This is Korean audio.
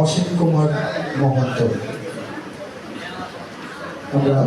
অসীম কুমার মহন্ত আমরা